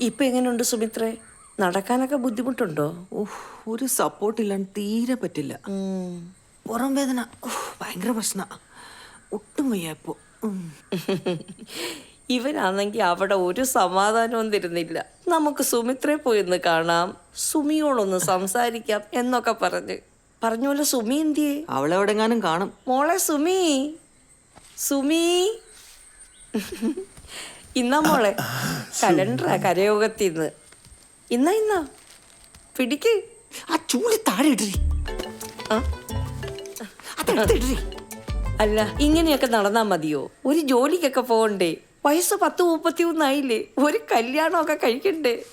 ഇപ്പൊ എങ്ങനെയുണ്ട് സുമിത്രേ? നടക്കാനൊക്കെ ബുദ്ധിമുട്ടുണ്ടോ? ഒരു സപ്പോർട്ട് ഇല്ലാണ്ട് തീരെ പറ്റില്ല. പുറം വേദന ഭയങ്കര പ്രശ്ന. ഒട്ടും വയ്യ ഇപ്പോ. ഉം. ഇവനാണെങ്കിൽ അവിടെ ഒരു സമാധാനവും തരുന്നില്ല. നമുക്ക് സുമിത്രയെ പോയി ഒന്ന് കാണാം. സുമിയോടൊന്ന് സംസാരിക്കാം എന്നൊക്കെ പറഞ്ഞ്. പറഞ്ഞോലെ സുമി എന്തിയെ? അവളെവിടെങ്ങാനും കാണും. മോളെ സുമി. സുമി. ഇന്നാ മോളെ. കലണ്ടറാ കരയോഗത്തിന്ന്. ഇന്നാ ഇന്നാ. പിടിക്ക്. ആ ചൂൽ താഴെ ഇടറി. അതെടുത്തിടറി. അല്ല ഇങ്ങനെയൊക്കെ നടന്നാ മതിയോ? ഒരു ജോലിക്കൊക്കെ പോകണ്ടേ വയസ്സ് പത്ത് മുപ്പത്തി ഒന്നായില്ലേ ഒരു കല്യാണമൊക്കെ കഴിക്കണ്ടേ?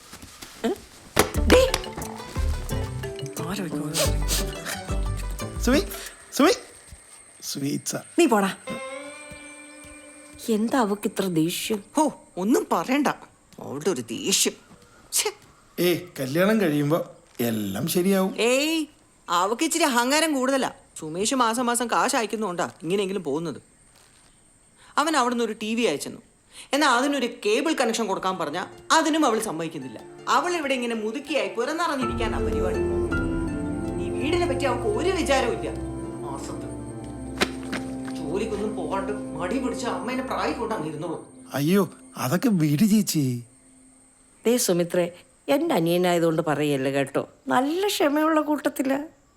നീ പോടാ. എന്താ അവക്ക് ഇത്ര ദേഷ്യം? ഓ ഒന്നും പറയണ്ട. അവളുടെ ഒരു ദേഷ്യം. ഛെ. ഏ കല്യാണം കഴിയുമ്പോ എല്ലാം ശരിയാവും. ഏയ് അവക്ക് ഇച്ചിരി അഹങ്കാരം കൂടുതലാ. സുമേഷ് മാസം മാസം കാശ് അയക്കുന്നുണ്ടാ ഇങ്ങനെയെങ്കിലും പോകുന്നത്. അവൻ അവിടുന്ന് ഒരു ടി വി അയച്ചെന്നു. എന്നാൽ അതിനൊരു കേബിൾ കണക്ഷൻ കൊടുക്കാൻ പറഞ്ഞ അതിനും അവൾ സമ്മതിക്കുന്നില്ല. അവൾ ഇവിടെ ഇങ്ങനെ മുതുക്കിയായി ആ പരിപാടി. ഈ വീടിനെ പറ്റി അവൾക്ക് ഒരു വിചാരവും ഇല്ല. ജോലിക്കൊന്നും പോകാണ്ട് മടി പിടിച്ച അമ്മേനെ പ്രായ കൊണ്ട് ഇരുന്നോളൂ അയ്യോ അതൊക്കെ വീട് ചേച്ചി. ദേ സുമിത്രേ എന്റെ അനിയനായതുകൊണ്ട് പറയല്ല കേട്ടോ. നല്ല ക്ഷമയുള്ള കൂട്ടത്തിൽ.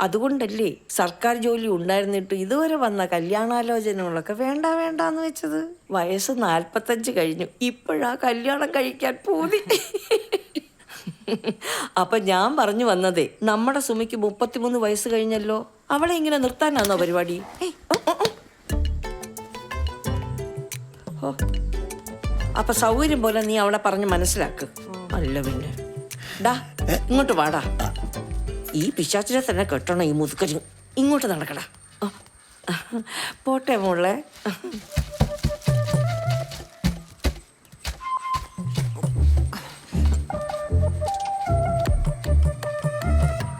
അതുകൊണ്ടല്ലേ സർക്കാർ ജോലി ഉണ്ടായിരുന്നിട്ട് ഇതുവരെ വന്ന കല്യാണാലോചനകളൊക്കെ വേണ്ട വേണ്ട എന്ന് വെച്ചത്? വയസ്സ് നാൽപ്പത്തഞ്ച് കഴിഞ്ഞു. ഇപ്പോഴാ കല്യാണം കഴിക്കാൻ പോതി അപ്പൊ ഞാൻ പറഞ്ഞു വന്നതേ നമ്മുടെ സുമിക്ക് മുപ്പത്തിമൂന്ന് വയസ്സ് കഴിഞ്ഞല്ലോ. അവളെ ഇങ്ങനെ നിർത്താനാണോ പരിപാടി? ഏയ്, അപ്പൊ സൗകര്യം പോലെ നീ അവളെ പറഞ്ഞ് മനസ്സിലാക്ക്. അല്ല പിന്നെ. ഡാ ഇങ്ങോട്ട് വാടാ ഈ പിശാച്ചിനെ തന്നെ കെട്ടണം ഈ മുതുക്കരി ഇങ്ങോട്ട് നടക്കടാ. പോട്ടെ മോളെ.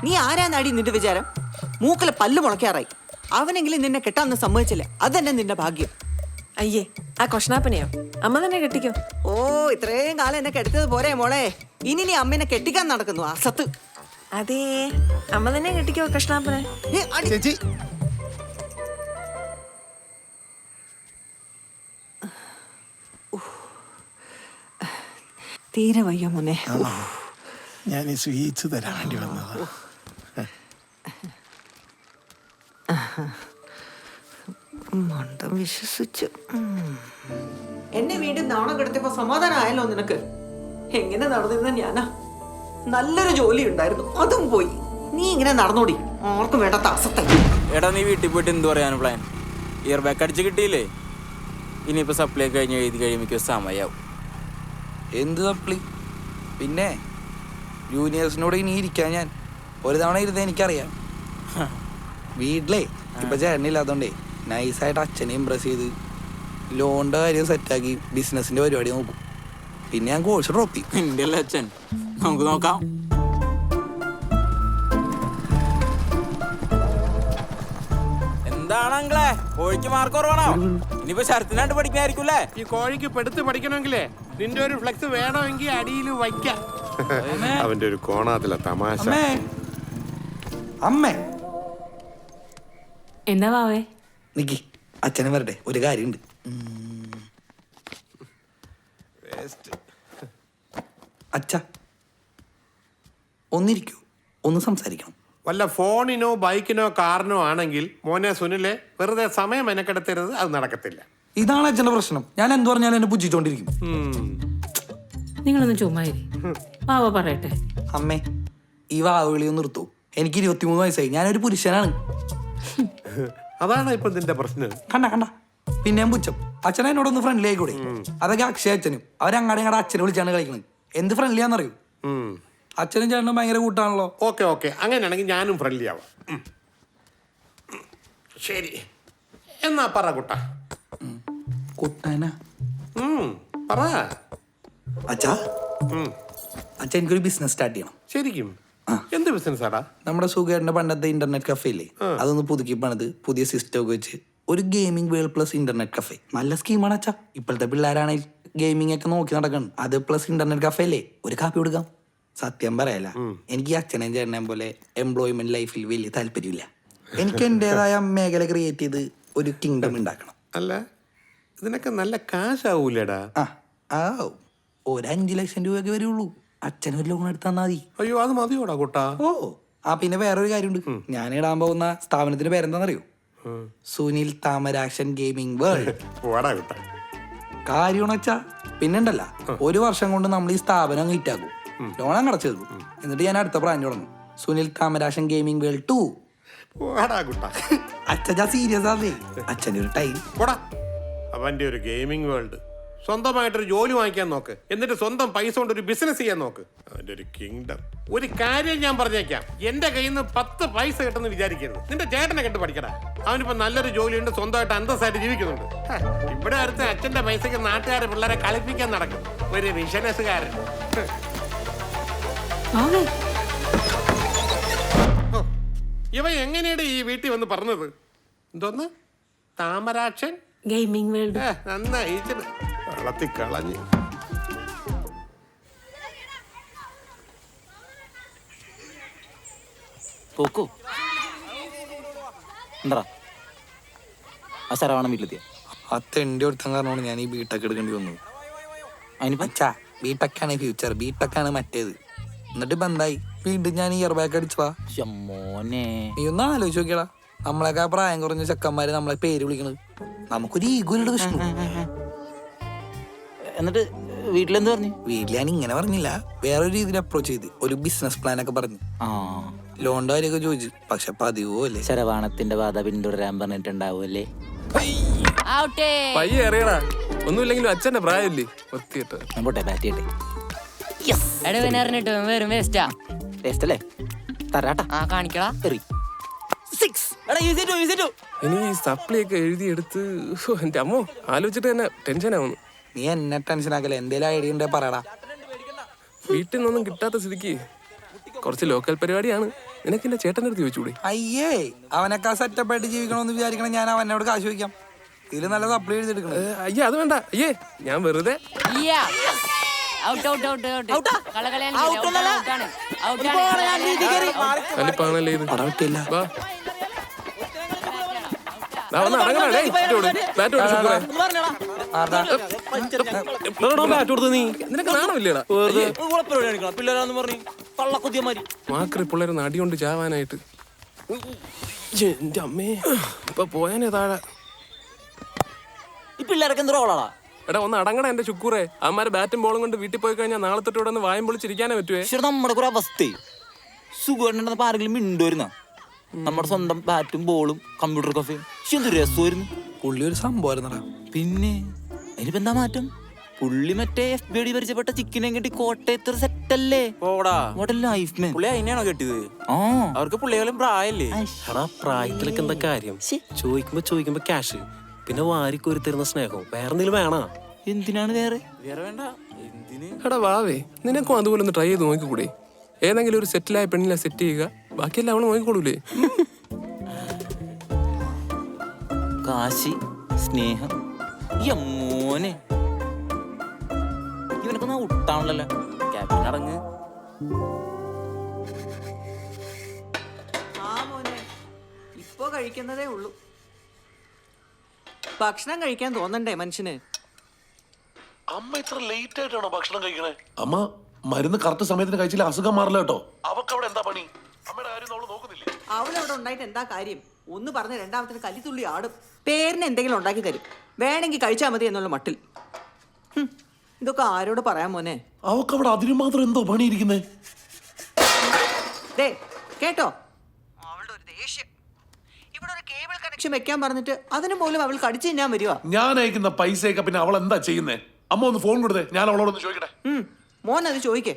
നീ ആരാന്നാടി നിന്റെ വിചാരം? മൂക്കിലെ പല്ല് മുളയ്ക്കാറായി. അവനെങ്കിലും നിന്നെ കെട്ടാന്ന് സമ്മതിച്ചില്ല. അതന്നെ നിന്റെ ഭാഗ്യം. അയ്യേ ആ കൊഷ്ണാപ്പനെയോ അമ്മ തന്നെ കെട്ടിക്കോ. ഓ ഇത്രയും കാലം എന്നെ കെടുത്തത് പോരെ മോളെ. ഇനി നീ അമ്മേനെ കെട്ടിക്കാൻ നടക്കുന്നു അസത്ത് അതേ അമ്മ തന്നെ കെട്ടിക്കോ കൃഷ്ണാപ്പനെ അടി- ചേച്ചി. തീരെ വയ്യ മോനെ. ഞാൻ ഈ സ്വീറ്റ്സ് തരാൻ വേണ്ടി വന്നതാ. മണ്ടം വിശ്വസിച്ചു. എന്നെ വീണ്ടും നാണം കിടത്തിയപ്പോ സമാധാനമായല്ലോ നിനക്ക്? എങ്ങനെ നടന്നിരുന്ന ഞാനാ? നല്ലൊരു ജോലി ഉണ്ടായിരുന്നു അതും പോയി. നീ ഇങ്ങനെ നടന്നോടി. ആർക്കും വേണ്ടാത്ത അസത്തെ എടാ നീ വീട്ടിൽ പോയിട്ട് എന്തു പറയാന് പ്ലാൻ ഇയർ ബാക്ക് അടിച്ച് കിട്ടിയില്ലേ? ഇനിയിപ്പോ സപ്ലൈ കഴിഞ്ഞ് എഴുതി കഴിയുമ്പോൾ സമയാവും. എന്ത് സപ്ലി പിന്നെ ജൂനിയേഴ്സിനോട് ഇനി ഇരിക്കാൻ ഞാൻ. ഒരു തവണ ഇരുന്ന് എനിക്കറിയാം. വീട്ടിലേ ഇപ്പൊ ചേട്ടനില്ലാത്തോണ്ടേ. നൈസായിട്ട് അച്ഛനെ ഇമ്പ്രസ് ചെയ്ത് ലോണിന്റെ കാര്യം സെറ്റാക്കി ബിസിനസിന്റെ പരിപാടി നോക്കും. പിന്നെ ഞാൻ കോഴ്സ് ഡ്രോപ്പ് ചെയ്യും. നിന്റെ അല്ലേ അച്ഛൻ. നമുക്ക് നോക്കാം. എന്താണ് അങ്ങളെ കോഴിക്ക് മാർക്ക് കുറവാണോ? ഇനിയിപ്പോ ശരത്തിനാണ്ട് പഠിക്കായിരിക്കൂലേ ഈ കോഴിക്ക് പെടുത്ത് പഠിക്കണമെങ്കിലേ നിന്റെ ഒരു ഫ്ലെക്സ് വേണമെങ്കിൽ അടിയിൽ വയ്ക്കാം. അവന്റെ ഒരു കോണാത്തില തമാശ. അമ്മേ. അമ്മേ. എന്താ വാവേ നിക്കി. അച്ഛനും വരട്ടെ. ഒരു കാര്യമുണ്ട്. അച്ഛ ഒന്നിരിക്കൂ. ഒന്ന് സംസാരിക്കണം. വല്ല ഫോണിനോ ബൈക്കിനോ കാറിനോ ആണെങ്കിൽ മോനെ സുനിലെ വെറുതെ സമയം മെനക്കെടുത്തരുത്. അത് നടക്കത്തില്ല. ഇതാണ് അച്ഛന്റെ പ്രശ്നം. ഞാൻ എന്ത് പറഞ്ഞാലും എന്നെ പുച്ഛിച്ചോണ്ടിരിക്കും. നിങ്ങളൊന്ന് ചുമ്മാരി വാവ പറയട്ടെ. അമ്മേ ഈ വാവുകളി ഒന്ന് നിർത്തൂ. എനിക്ക് ഇരുപത്തിമൂന്ന് വയസ്സായി. ഞാനൊരു പുരുഷനാണ്. അതാണ് ഇപ്പൊ നിന്റെ പ്രശ്നം. കണ്ട കണ്ട. പിന്നെയും പുച്ഛം. എന്നോടൊന്ന് ഫ്രണ്ട്ലി കൂടി അതൊക്കെ അക്ഷയ അച്ഛനും. അവരങ്ങാടെ അച്ഛനെ വിളിച്ചാണ് കളിക്കുന്നത് എന്ത് ഫ്രണ്ട്ലി ആണെന്നറിയൂ? അച്ഛനും ചേട്ടനും ഭയങ്കര കൂട്ടാണല്ലോ. Okay okay. അങ്ങനെയാണെങ്കിൽ ഞാനും ഫ്രണ്ട്ലി ആവാം. ശരി. എന്നാ പറ കുട്ട. കുട്ടനാ? പറ. അച്ഛാ. അച്ഛൻ എനിക്കൊരു ബിസിനസ് സ്റ്റാർട്ട് ചെയ്യണം. ശരിക്കും. എന്ത് ബിസിനസ് ആടാ? നമ്മുടെ സുഖേട്ടന്റെ പണ്ടത്തെ ഇന്റർനെറ്റ് കഫേ ഇല്ലേ? അതൊന്ന് പുതുക്കി പണിത് പുതിയ സിസ്റ്റം ഒക്കെ വെച്ച്. ഒരു gaming world plus internet cafe നല്ല സ്കീമാണ് അച്ഛാ. ഇപ്പോഴത്തെ പിള്ളേരാണെങ്കിൽ ഗെയിമിംഗ് ഒക്കെ നോക്കി നടക്കണം അത് പ്ലസ് ഇന്റർനെറ്റ് കഫേ അല്ലേ ഒരു കാപ്പി കൊടുക്കാം. സത്യം പറയല. എനിക്ക് അച്ഛനെയും ചേട്ടനെയും പോലെ എംപ്ലോയ്മെന്റ് ലൈഫിൽ വലിയ താല്പര്യമില്ല. എനിക്ക് എന്റെതായ മേഖല ക്രിയേറ്റ് ചെയ്ത് ഒരു കിങ്ഡം ഉണ്ടാക്കണം. അല്ല ഇതിനൊക്കെ നല്ല കാശാവൂലടാ ആ. ആ ഒരു അഞ്ച് ലക്ഷം രൂപയൊക്കെ വരുള്ളൂ. അച്ഛന് ലോൺ എടുത്താൽ മതി. അയ്യോ അത് മതിയോടാ കൂട്ടാ. ഓ ആ പിന്നെ വേറൊരു കാര്യമുണ്ട്. ഞാൻ ഇടാൻ പോകുന്ന സ്ഥാപനത്തിന്റെ പേരെന്താണെന്നറിയോ സുനിൽ താമരാക്ഷൻ ഗെയിമിംഗ് വേൾഡ്. പോടാ കുട്ടാ. വെച്ചാ പിന്നെണ്ടല്ല ഒരു വർഷം കൊണ്ട് നമ്മൾ ഈ സ്ഥാപനം അങ്ങ് ഹിറ്റാക്കും ലോൺ അങ്ങ് അടച്ചു തീർക്കും. എന്നിട്ട് ഞാൻ അടുത്ത ബ്രാൻഡ് തുടങ്ങും. Sunil Thamarakshan gaming world two. പോടാ കുട്ടാ. അച്ഛൻ സീരിയസ് ആണേ അച്ഛന്റെ ഒരു ടൈം പോടാ. അവന്റെ ഒരു ഗെയിമിംഗ് വേൾഡ്. സ്വന്തമായിട്ടൊരു ജോലി വാങ്ങിക്കാൻ നോക്ക്. എന്നിട്ട് സ്വന്തം പൈസ കൊണ്ട് ഒരു ബിസിനസ് ചെയ്യാൻ നോക്ക്. അതിന്റെ ഒരു കിങ്ഡം ഒരു കാര്യം ഞാൻ പറഞ്ഞേക്കാം. എന്റെ കയ്യിൽ നിന്ന് പത്ത് പൈസ കിട്ടുമെന്ന് വിചാരിക്കരുത്. നിന്റെ ചേട്ടനെ കെട്ട് പഠിക്കടാ. അവനിപ്പോ നല്ലൊരു ജോലിയുണ്ട് സ്വന്തമായിട്ട് അന്തസ്സായിട്ട് ജീവിക്കുന്നുണ്ട്. ഇവിടെ അടുത്ത് അച്ഛന്റെ പൈസക്ക് നാട്ടുകാരെ പിള്ളേരെ കളിപ്പിക്കാൻ നടക്കും. ഒരു ബിസിനസ്സുകാരൻ ഇവ എങ്ങനെയാണ് ഈ വീട്ടിൽ വന്ന് പറഞ്ഞത്? എന്തോന്ന്? താമരാക്ഷൻ? Gaming world. നന്നായി വളർത്തി കളഞ്ഞ് പോക്കോ. എന്താ ആ ശരവാണം വീട്ടിലെത്തിയ. ഒരുത്തം കാരണമാണ് ഞാൻ ഈ ബിടെക് എടുക്കേണ്ടി വന്നത്. അതിനിപ്പോ അച്ഛാ ബിടെക്കാണ് ഫ്യൂച്ചർ ബിടെക്കാണ് മറ്റേത്. എന്നിട്ട് ബന്ധായി വീണ്ടും ഞാൻ ഇയർ ബാക്ക് അടിച്ചതാ മോനെ. നീ ഒന്ന് ആലോചിച്ച് നോക്കിയടാ. നമ്മളൊക്കെ പ്രായം കുറഞ്ഞ ചെക്കന്മാര് നമ്മളെ പേര് വിളിക്കണത്. നമുക്കൊരു ഈഗോയുടെ വിഷ്ണു എന്നിട്ട് വീട്ടിലെന്ത് പറഞ്ഞു? വീട്ടിൽ ഞാൻ ഇങ്ങനെ പറഞ്ഞില്ല. വേറൊരു രീതിയിൽ അപ്രോച്ച് ചെയ്ത്. ഒരു ബിസിനസ് പ്ലാൻ ഒക്കെ പറഞ്ഞു. ആ. ലോണിന്റെ കാര്യമൊക്കെ ചോദിച്ചു. പക്ഷെ പതിവോ അല്ലേ ശരവാണത്തിന്റെ ബാധ പിന്തുടരാൻ പറഞ്ഞിട്ടുണ്ടാവുമല്ലേ? പയ്യെ അറിയടാ. ഒന്നുമില്ലെങ്കിലും അച്ഛന്റെ പ്രായമില്ലേ? ഒത്തിയിട്ട് ഞാൻ പോട്ടെ ബാറ്റ് ചെയ്യട്ടെ. എടവിനറിഞ്ഞിട്ട് വെറും വേസ്റ്റാ ടേസ്റ്റ് അല്ലേ? തരാട്ടാ. ആ കാണിക്കടാ. എറി സിക്സ് എടാ ഈസി ടു ഈസി ടു ഇനി ഈ സപ്ലി ഒക്കെ എഴുതിയെടുത്ത് ഹോ, എന്റെ അമ്മോ ആലോചിച്ചിട്ട് തന്നെ ടെൻഷൻ ആവുന്നു. നീ എന്നെ ടെൻഷൻ ആക്കല എന്തേലും ഐഡിയ ഉണ്ടേ പറയടാ. വീട്ടിൽ നിന്നൊന്നും കിട്ടാത്ത സ്ഥിതിക്ക് കുറച്ച് ലോക്കൽ പരിപാടിയാണ്. നിനക്ക് എന്റെ ചേട്ടന്റെ അടുത്ത് ചോദിച്ചൂടെ അയ്യേ അവനൊക്കെ സെറ്റപ്പ് ആയിട്ട് ജീവിക്കണമെന്ന് വിചാരിക്കണം ഞാൻ അവനോട് കാശ് ചോദിക്കാം. ഇതിൽ നല്ല സപ്ലൈ ചെയ്തെടുക്കണം അയ്യേ അത് വേണ്ട. അയ്യേ ഞാൻ വെറുതെ ഔട്ട് ഔട്ട് ഔട്ട് ഔട്ട് കളകളയാണ് ഔട്ടാണ് ഔട്ടാണ് കലിപ്പാണല്ലേ ഇത്? ബാറ്റ് കൊടു. ബാറ്റ് കൊടു, ശുക്രേ. ആർടാ? നിനക്ക് നാണമില്ലേടാ? പിള്ളേരാന്ന് പറഞ്ഞു മാക്രി പിള്ളേരെ അടികൊണ്ട് ചാവാനായിട്ട്. എന്റെ അമ്മേ. ഇപ്പൊ പോയാനേ താഴെ. ഈ പിള്ളേരൊക്കെ എന്ത് റോളാടാ എടാ ഒന്ന് അടങ്ങണ എന്റെ ചുക്കൂറെ. അമ്മമാര് ബാറ്റും ബോളും കൊണ്ട് വീട്ടിൽ പോയി കഴിഞ്ഞാൽ നാളെ തൊട്ട് ഇവിടെ നിന്ന് വായം പൊളിച്ചിരിക്കാനേ പറ്റുവേ. നമ്മുടെ കുറെ അവസ്ഥ. സുഖം ആരെങ്കിലും മിണ്ടുവരുന്ന നമ്മുടെ സ്വന്തം ബാറ്റും ബോളും കമ്പ്യൂട്ടർ കഫേയും പക്ഷെ എന്ത് രസമായിരുന്നു. പുള്ളി ഒരു സംഭവമായിരുന്നടാ പിന്നെ അതിനിപ്പോ എന്താ മാറ്റം? പുള്ളി മറ്റേ എഫ് ബി ഡി പരിചയപ്പെട്ട ചിക്കനെ കെട്ടി കോട്ടയത്ത് സെറ്റ് അല്ലേ? പോടാ. ലൈഫ് മാൻ പുള്ളി അതിനെയാണോ കെട്ടിയത്? ആ. അവർക്ക് പുള്ളികളും പ്രായല്ലേ? എടാ പ്രായത്തിലൊക്കെ എന്താ കാര്യം? ചോദിക്കുമ്പോ ചോദിക്കുമ്പോ ക്യാഷ് പിന്നെ വാരിക്കോരി തരുന്ന സ്നേഹം വേറെ എന്തെങ്കിലും വേണോ? എന്തിനാണ് വേറെ? വേറെ വേണ്ട. എന്തിന്? എടാ വാവേ നിനക്കും അതുപോലെ ഒന്ന് ട്രൈ ചെയ്ത് നോക്കിക്കൂടെ? ഏതെങ്കിലും ഒരു സെറ്റിലായ പെണ്ണിനെ സെറ്റ് ചെയ്യുക. ബാക്കിയെല്ലാം അവൾ നോക്കിക്കോളൂലേ കാശി സ്നേഹം യമ്മോനെ ഇവനൊക്കെ ഒട്ടാണല്ലോ ക്യാപ്റ്റൻ അടങ്ങ്. ആ മോനെ ഇപ്പോ കഴിക്കുന്നതേ ഉള്ളൂ. ഭക്ഷണം കഴിക്കാൻ തോന്നണ്ടേ മനുഷ്യന്? അമ്മ ഇത്ര ലേറ്റ് ആയിട്ടാണോ ഭക്ഷണം കഴിക്കണേ? അമ്മ മരുന്ന് കറക്റ്റ് സമയത്തിന് കഴിച്ചില്ല. അസുഖം മാറില്ല കേട്ടോ. അവക്ക് അവിടെ എന്താ പണി? അമ്മയുടെ കാര്യം അവൾ നോക്കുന്നില്ലേ? അവളവിടെ ഉണ്ടായിട്ട് എന്താ കാര്യം? ഒന്ന് പറഞ്ഞ് രണ്ടാമത്തിന് കല്ലിത്തുള്ളി ആടും. പേരിന് എന്തെങ്കിലും ഉണ്ടാക്കി തരും. വേണമെങ്കിൽ കഴിച്ചാൽ മതി എന്നുള്ള മട്ടിൽ. ഹും, ഇതൊക്കെ ആരോട് പറയാൻ മോനെ? അവക്ക് അവിടെ അതിന് മാത്രം എന്തോ പണിയിരിക്കുന്നേ? ദേ കേട്ടോ? അവളുടെ ഒരു ദേഷ്യം. ഇവിടെ ഒരു കേബിൾ കണക്ഷൻ വെക്കാൻ പറഞ്ഞിട്ട് അതിന് പോലും അവൾ കടിച്ചു തിന്നാൻ വരുവാ. ഞാൻ അയക്കുന്ന പൈസയൊക്കെ പിന്നെ അവൾ എന്താ ചെയ്യുന്നേ? അമ്മ ഒന്ന് ഫോൺ കൊടുത്തേ. ഞാൻ അവളോടൊന്ന് ചോദിക്കട്ടെ. മോൻ അത് ചോദിക്കേ.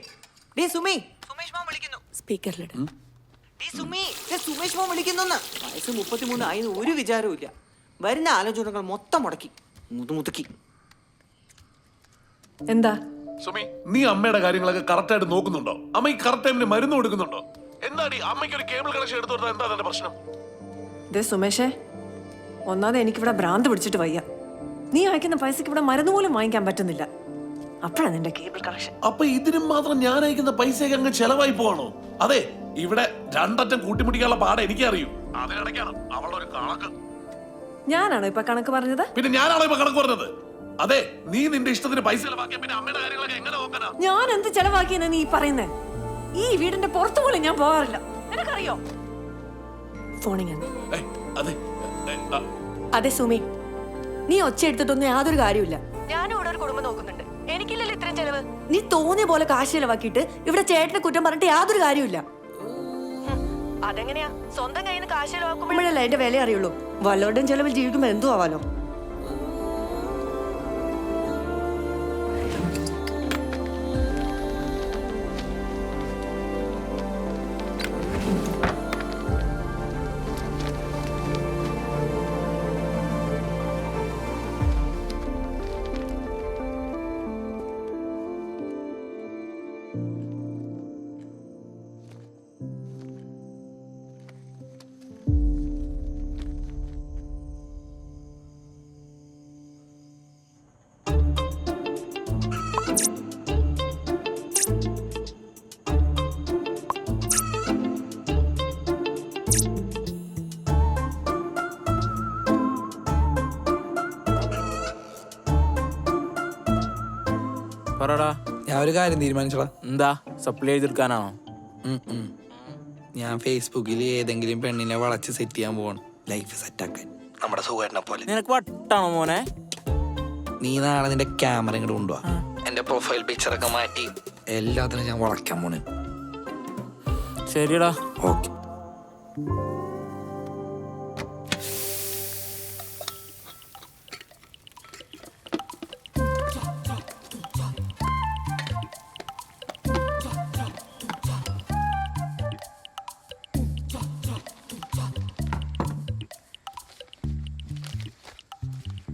ഡേ സുമി. സുമേഷ് മാം വിളിക്കുന്നു. സ്പീക്കറിലിട് സുമേഷ് മോൻ വിളിക്കുന്നു വയസ്സ് മുപ്പത്തിമൂന്ന് ആയെന്ന് ഒരു വിചാരവും ഇല്ല. വരുന്ന ആലോചനകൾ മൊത്തം മുടക്കി മുതുമുതുക്കി എന്താ? സുമി നീ അമ്മയുടെ കാര്യങ്ങളൊക്കെ കറക്റ്റ് ആയിട്ട് നോക്കുന്നുണ്ടോ? അമ്മ ഈ കറക്റ്റ് ടൈമിന് മരുന്ന് കൊടുക്കുന്നുണ്ടോ? എന്താടി അമ്മയ്ക്ക് ഒരു കേബിൾ കണക്ഷൻ എടുത്തു കൊടുത്താൽ എന്താ എന്റെ പ്രശ്നം? ദേ സുമേഷേ ഒന്നാമത് എനിക്കിവിടെ ഭ്രാന്ത് പിടിച്ചിട്ട് വയ്യ. നീ അയക്കുന്ന പൈസക്ക് ഇവിടെ മരുന്ന് പോലും വാങ്ങിക്കാൻ പറ്റുന്നില്ല. അപ്പോഴാണ് നിന്റെ കേബിൾ കണക്ഷൻ അപ്പൊ ഇതിനും മാത്രം ഞാൻ അയക്കുന്ന പൈസയൊക്കെ അങ്ങ് ചെലവായി പോവാണോ? അതെ ഇവിടെ രണ്ടറ്റം കൂട്ടിമുട്ടിക്കാനുള്ള പാടെ എനിക്കറിയൂ. അതിനിടയ്ക്കാണ് അവളുടെ ഒരു കണക്ക്. ഞാനാണോ ഇപ്പൊ കണക്ക് പറഞ്ഞത്? പിന്നെ ഞാനാണോ ഇപ്പൊ കണക്ക് പറഞ്ഞത്? അതെ നീ നിന്റെ ഇഷ്ടത്തിന് പൈസ ചെലവാക്കിയ പിന്നെ അമ്മയുടെ കാര്യങ്ങളൊക്കെ എങ്ങനെ നോക്കാനാ? ഞാൻ എന്ത് ചെലവാക്കിയെന്ന് നീ പറയുന്നേ? ഈ വീടിന്റെ പുറത്തു പോലും ഞാൻ പോകാറില്ല. നിനക്കറിയോ? ഫോണിങ് ഏയ്, അതെ ഏ, ആ, അതെ സുമി. നീ ഒച്ച എടുത്തിട്ടൊന്നും യാതൊരു കാര്യമില്ല ഞാനും ഇവിടെ ഒരു കുടുംബം നോക്കുന്നുണ്ട്. എനിക്കില്ലല്ലോ ഇത്രയും ചെലവ്. നീ തോന്നിയ പോലെ കാശ് ചെലവാക്കിയിട്ട് ഇവിടെ ചേട്ടന്റെ കുറ്റം പറഞ്ഞിട്ട് യാതൊരു കാര്യമില്ല അതെങ്ങനെയാ? സ്വന്തം കയ്യിൽ നിന്ന് കാശ് ചെലവാക്കുമ്പോഴല്ലേ എന്റെ വില അറിയുള്ളൂ. വല്ലവരുടെയും ചെലവിൽ ജീവിക്കുമ്പോ എന്തു ആവാലോ? പറടാ. ഞാൻ ഒരു കാര്യം തീരുമാനിച്ചടാ. എന്താ? സപ്ലൈ ചെയ്തെടുക്കാനാണോ. ഞാൻ ഫേസ്ബുക്കിൽ ഏതെങ്കിലും പെണ്ണിനെ വളച്ച് സെറ്റ് ചെയ്യാൻ പോവാണ്. ലൈഫ് സെറ്റ് സെറ്റാക്കാൻ നമ്മുടെ സുഖേട്ടനെ പോലെ. നിനക്ക് വട്ടാണോ മോനെ? നീ നാളെ നിന്റെ ക്യാമറ ഇങ്ങോട്ട് കൊണ്ടുപോവാ എന്റെ പ്രൊഫൈൽ പിക്ചറൊക്കെ മാറ്റി. എല്ലാത്തിനും ഞാൻ വളയ്ക്കാൻ പോണേ ശരിയടാ. ഓക്കെ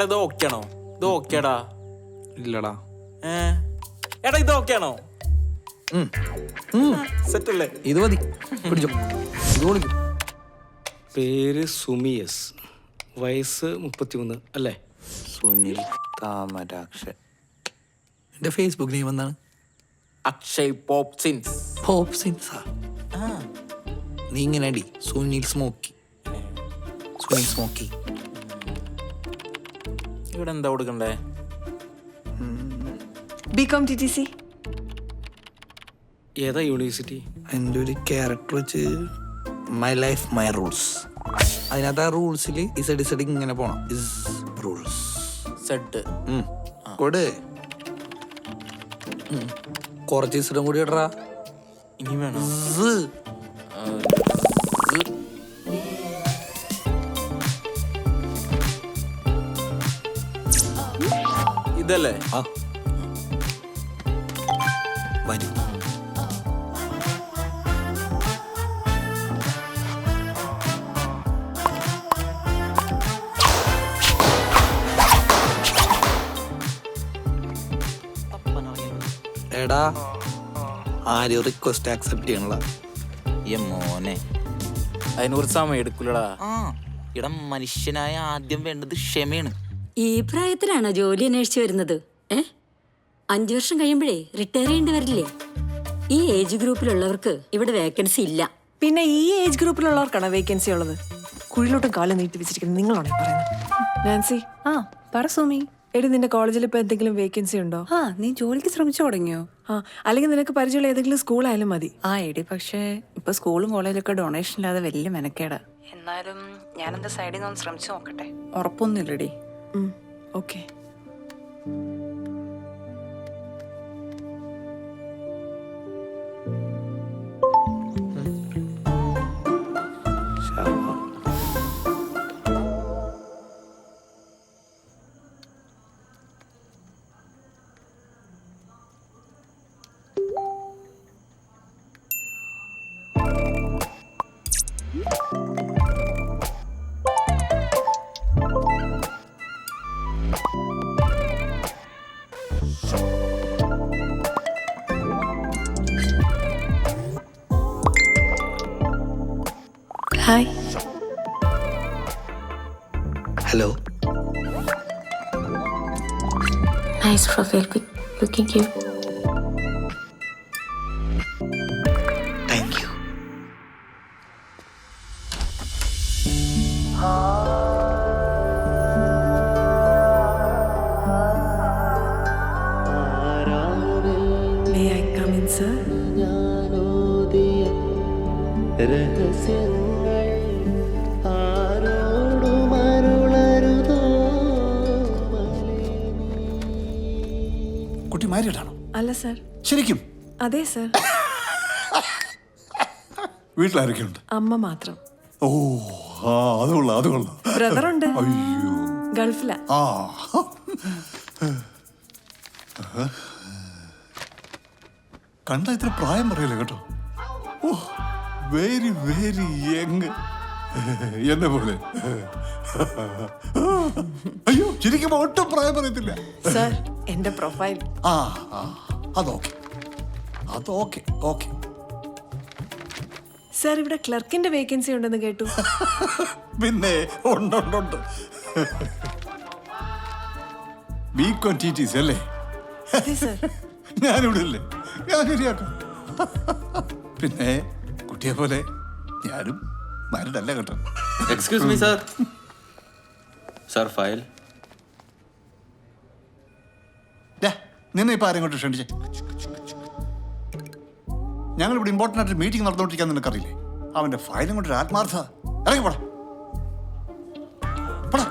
എടാ ഇത് ആണോ ഇത് ഓക്കേടാ ഇല്ലടാ. ഏ? എടാ ഇത് ഓക്കെയാണോ? സെറ്റ് അല്ലേ ഇത് മതി. പിടിച്ചോ. ഇത് പേര് സുമിയസ്. വയസ്സ് മുപ്പത്തിമൂന്ന് അല്ലേ? സുനിൽ താമരാക്ഷൻ എന്റെ ഫേസ്ബുക്ക് നെയിം എന്താണ്? അക്ഷയ് പോപ്പ് സിൻസ് പോപ്പ് സിൻസാ നീ ഇങ്ങനെ അടി. സുനിൽ സ്മോക്കി. സുനിൽ സ്മോക്കി. ഇവിടെ എന്താ കൊടുക്കണ്ടേ? ബികോം ടി ടി സി ഏതാ യൂണിവേഴ്സിറ്റി എന്റെ ഒരു ക്യാരക്ടർ വെച്ച് മൈ ലൈഫ് മൈ റൂൾസ് അതിനകത്ത് ആ റൂൾസിൽ ഇസഡ് ഇസഡ് ഇങ്ങനെ പോണം. ഇസ് റൂൾസ് സെഡ് കൊട്. കുറച്ച് ഇസഡും കൂടി ഇടറാ. ഇനി വേണം? ഇതല്ലേ? വരും. എടാ ആരും റിക്വസ്റ്റ് ആക്സെപ്റ്റ് ചെയ്യണല്ല മോനെ. അതിനെ കുറിച്ച് സമയം എടുക്കൂലടാ. ഇടം മനുഷ്യനായ ആദ്യം വേണ്ടത് ക്ഷമയാണ്. ഈ പ്രായത്തിലാണോ ജോലി അന്വേഷിച്ചു വരുന്നത്? ഏ? അഞ്ചു വർഷം കഴിയുമ്പോഴേ റിട്ടയർ ചെയ്യേണ്ടി വരില്ലേ? ഈ ഏജ് ഗ്രൂപ്പിലുള്ളവർക്ക് ഇവിടെ വേക്കൻസി ഇല്ല. പിന്നെ ഈ ഏജ് ഗ്രൂപ്പിലുള്ളവർക്കാണ് വേക്കൻസി ഉള്ളത്? കുഴിലോട്ടും കാലം നീട്ടി വെച്ചിരിക്കുന്നത് നിങ്ങളാണോ പറയുന്നത്? നാൻസി? ആ പറ സോമി. എടി നിന്റെ കോളേജിൽ ഇപ്പൊ എന്തെങ്കിലും വേക്കൻസി ഉണ്ടോ? ആ നീ ജോലിക്ക് ശ്രമിച്ചു തുടങ്ങിയോ? ആ അല്ലെങ്കിൽ നിനക്ക് പരിചയമുള്ള ഏതെങ്കിലും സ്കൂളായാലും മതി. ആ എടി പക്ഷേ ഇപ്പൊ സ്കൂളും കോളേജിലൊക്കെ ഡൊണേഷൻ ഇല്ലാതെ വലിയ മെനക്കേടാ. എന്നാലും ഞാൻ എന്റെ സൈഡിൽ നിന്ന് ശ്രമിച്ചു നോക്കട്ടെ? ഉറപ്പൊന്നുമില്ലടി. Okay hi. Hello. Nice profile looking cute thank you may I come in sir കുട്ടി മാരിയിട്ടാണോ അല്ല സർ. ശരിക്കും? അതെ സർ. വീട്ടിലാരൊക്കെ ഉണ്ട് അമ്മ മാത്രം. ഓ ആ അത് കൊള്ളാം അത് കൊള്ളാം. ബ്രദറുണ്ട്. അയ്യോ. ഗൾഫിലാ. ആ. കണ്ട ഇത്ര പ്രായം പറയല്ലേ കേട്ടോ? ഓ വെരി വെരി യങ് എന്നെ പോലെ. അയ്യോ ശരിക്കും ഒട്ടും പ്രായം പറയത്തില്ല. സർ എന്റെ പ്രൊഫൈൽ. ആ ആ അതോക്കെ. അതോക്കെ ഓക്കെ. സർ ഇവിടെ ക്ലർക്കിന്റെ വേക്കൻസി ഉണ്ടെന്ന് കേട്ടു. പിന്നെ ഉണ്ടുണ്ടുണ്ട് അല്ലേ? അതെ സർ. ഞാനിവിടെ ഇല്ലേ? ഞാൻ ശരിയാക്കാം. പിന്നെ കുട്ടിയെ പോലെ ഞാനും മാരിഡല്ല കേട്ടോ. Excuse me sir sir file നിന്നെ ഇപ്പൊ ആരെങ്കിലും ക്ഷണിച്ചേ? ഞങ്ങൾ ഇവിടെ ഇമ്പോർട്ടന്റ് ആയിട്ട് മീറ്റിംഗ് നടന്നുകൊണ്ടിരിക്കാൻ നിനക്കറിയില്ലേ? അവന്റെ ഫയലും കൊണ്ട് ഒരു ആത്മാർത്ഥ. ഇറങ്ങി പോടാ. പോടാ.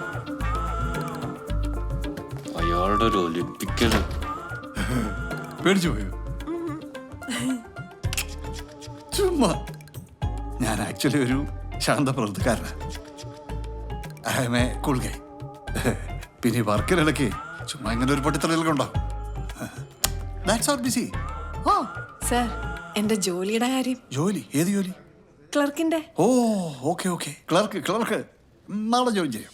അയാളുടെ ഒരു ഒലിപ്പിക്കൽ പേടിച്ചു പോയോ? ചുമ്മാ. ഞാൻ ആക്ച്വലി ഒരു ശാന്ത പ്രവൃത്തിക്കാരനാണ് I'm a cool guy പിന്നെ വർക്കിനിടയ്ക്ക് ചുമ്മാ ഇങ്ങനെ ഒരു പട്ടി ഉണ്ടാവും that's out busy oh sir എന്റെ ജോലിയുടെ കാര്യം. ജോലി? ഏത് ജോലി? ക്ലർക്കിന്റെ ഓ ഓക്കെ ഓക്കെ ക്ലർക്ക് ക്ലർക്ക് നാളെ ജോയിൻ ചെയ്യാം.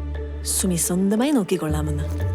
സുമി സ്വന്തമായി നോക്കിക്കൊള്ളാമെന്ന്.